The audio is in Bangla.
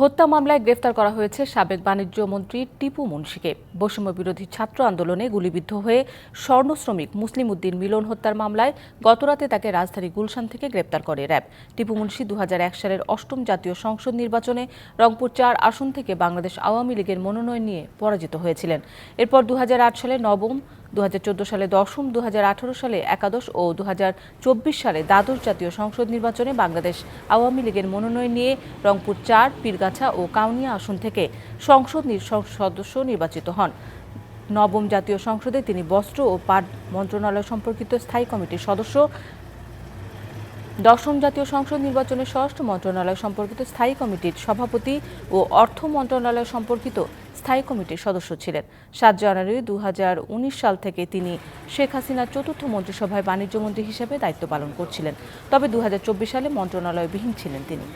হত্যা মামলায় গ্রেফতার করা হয়েছে সাবেক বাণিজ্য মন্ত্রী টিপু মুন্সিকে। বৈষম্য বিরোধী ছাত্র আন্দোলনে গুলিবিদ্ধ হয়ে স্বর্ণ শ্রমিক মুসলিম উদ্দিন মিলন হত্যার মামলায় গতরাতে তাকে রাজধানী গুলশান থেকে গ্রেপ্তার করে র্যাব। টিপু মুন্সি দু হাজার এক সালের অষ্টম জাতীয় সংসদ নির্বাচনে রংপুর চার আসন থেকে বাংলাদেশ আওয়ামী লীগের মনোনয়ন নিয়ে পরাজিত হয়েছিলেন। এরপর দু হাজার আট সালে নবম দু হাজার চোদ্দ সালে দশম দু হাজার আঠারো সালে একাদশ ও দু হাজার চব্বিশ সালে দ্বাদশ জাতীয় সংসদ নির্বাচনে বাংলাদেশ আওয়ামী লীগের মনোনয়ন নিয়ে রংপুর চার, পীরগাছা ও কাউনিয়া আসন থেকে সংসদ সদস্য নির্বাচিত হন। নবম জাতীয় সংসদে তিনি বস্ত্র ও পাট মন্ত্রণালয় সম্পর্কিত স্থায়ী কমিটির সদস্য। দশম জাতীয় সংসদ নির্বাচনে ষষ্ঠ মন্ত্রণালয় সম্পর্কিত স্থায়ী কমিটির সভাপতি ও অর্থ মন্ত্রণালয় সম্পর্কিত স্থায়ী কমিটির সদস্য ছিলেন। সাত জানুয়ারি দু হাজার উনিশ সাল থেকে তিনি শেখ হাসিনার চতুর্থ মন্ত্রিসভায় বাণিজ্যমন্ত্রী হিসেবে দায়িত্ব পালন করছিলেন। তবে দু হাজার চব্বিশ সালে মন্ত্রণালয়বিহীন ছিলেন তিনি।